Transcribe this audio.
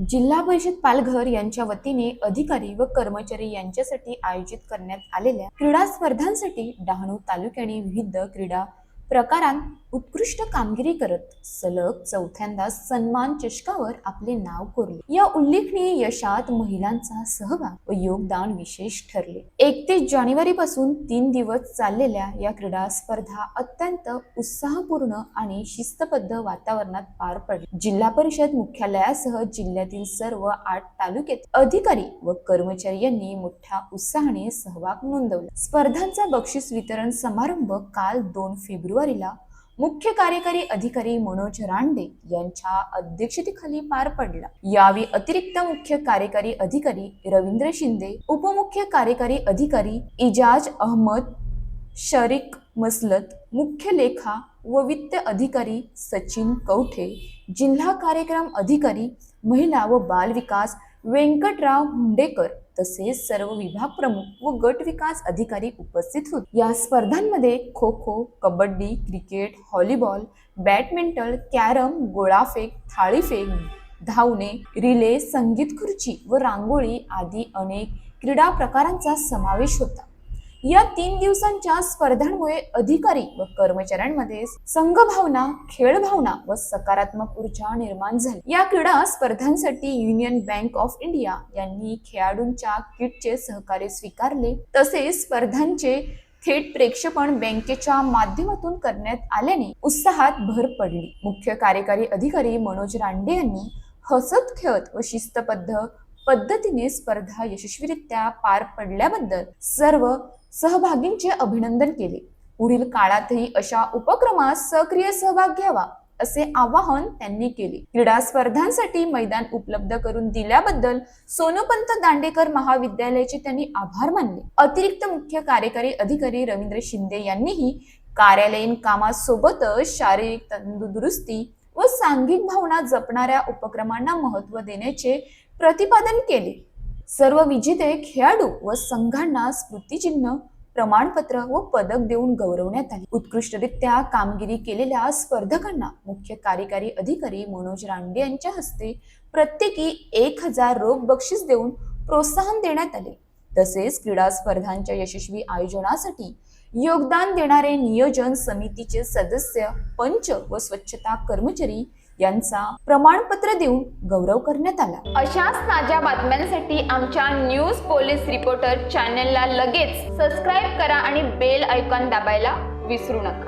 जिल्हा परिषद पालघर यांच्या वतीने अधिकारी व कर्मचारी यांच्यासाठी आयोजित करण्यात आलेल्या क्रीडा स्पर्धांसाठी डहाणू तालुक्याने विविध क्रीडा प्रकारांत उत्कृष्ट कामगिरी करत सलग चौथ्यांदा सन्मान चषकावर आपले नाव कोरले. या उल्लेखनीय यशात महिलांचा सहभाग व योगदान विशेष ठरले. एकतीस जानेवारी पासून तीन दिवस चाललेल्या या क्रीडा स्पर्धा अत्यंत उत्साहपूर्ण आणि शिस्तबद्ध वातावरणात पार पडली. जिल्हा परिषद मुख्यालयासह जिल्ह्यातील सर्व आठ तालुक्यात अधिकारी व कर्मचारी यांनी मोठ्या उत्साहाने सहभाग नोंदवला. स्पर्धांचा बक्षीस वितरण समारंभ काल दोन फेब्रुवारीला मुख्य कार्यकारी अधिकारी मनोज रांडे यांच्या अध्यक्षतेखाली पार पडला. यावेळी अतिरिक्त मुख्य कार्यकारी अधिकारी रवींद्र शिंदे उपमुख्य कार्यकारी अधिकारी इजाज अहमद शरीक मसलत मुख्य लेखा व वित्त अधिकारी सचिन कवठे जिल्हा कार्यक्रम अधिकारी महिला व बाल विकास व्यंकटराव हुंडेकर तसेच सर्व विभाग प्रमुख व गट विकास अधिकारी उपस्थित होते. या स्पर्धांमध्ये kho kho kabaddi cricket volleyball badminton carrom गोळाफेक थाळीफेक धावणे रिले संगीत खुर्ची व रांगोळी आदी अनेक क्रीडा प्रकारांचा समावेश होता. या तीन दिवसांच्या स्पर्धांमुळे अधिकारी व कर्मचाऱ्यांमध्ये संघभावना खेळ भावना व सकारात्मक ऊर्जा निर्माण झाली. या क्रीडा स्पर्धांसाठी युनियन बँक ऑफ इंडिया यांनी खेळाडूंच्या किटचे सहकार्य स्वीकारले. तसेच स्पर्धांचे थेट प्रेक्षेपण बँकेच्या माध्यमातून करण्यात आल्याने उत्साहात भर पडली. मुख्य कार्यकारी अधिकारी मनोज रांडे यांनी हसत खेळत व शिस्तबद्ध पद्धतीने स्पर्धा यशस्वीरित्या पार पडल्याबद्दल सर्व सहभागींचे अभिनंदन केले. पुढील काळातही अशा उपक्रमात सक्रिय सहभाग घ्यावा असे आवाहन त्यांनी केले. क्रीडा स्पर्धांसाठी मैदान उपलब्ध करून दिल्याबद्दल सोनोपंत दांडेकर महाविद्यालयाचे त्यांनी आभार मानले. अतिरिक्त मुख्य कार्यकारी अधिकारी रवींद्र शिंदे यांनीही कार्यालयीन कामासोबतच शारीरिक तंदुरुस्ती व सांघिक भावना जपणाऱ्या उपक्रमांना महत्त्व देण्याचे प्रतिपादन केले. सर्व विजेते खेळाडू व संघांना स्मृतिचिन्ह प्रमाणपत्र व पदक देऊन गौरवण्यात आले. उत्कृष्टरित्या कामगिरी केलेल्या स्पर्धकांना मुख्य कार्यकारी अधिकारी मनोज रांडे यांच्या हस्ते प्रत्येकी एक हजार रोख बक्षीस देऊन प्रोत्साहन देण्यात आले. तसेच क्रीडा स्पर्धांच्या यशस्वी आयोजनासाठी योगदान देणारे नियोजन समितीचे सदस्य पंच व स्वच्छता कर्मचारी यांचा प्रमाणपत्र देऊन गौरव करण्यात आला. अशाच ताज्या बातम्यांसाठी आमच्या न्यूज पोलीस रिपोर्टर चॅनेलला लगेच सबस्क्राईब करा आणि बेल ऐकॉन दाबायला विसरू नका.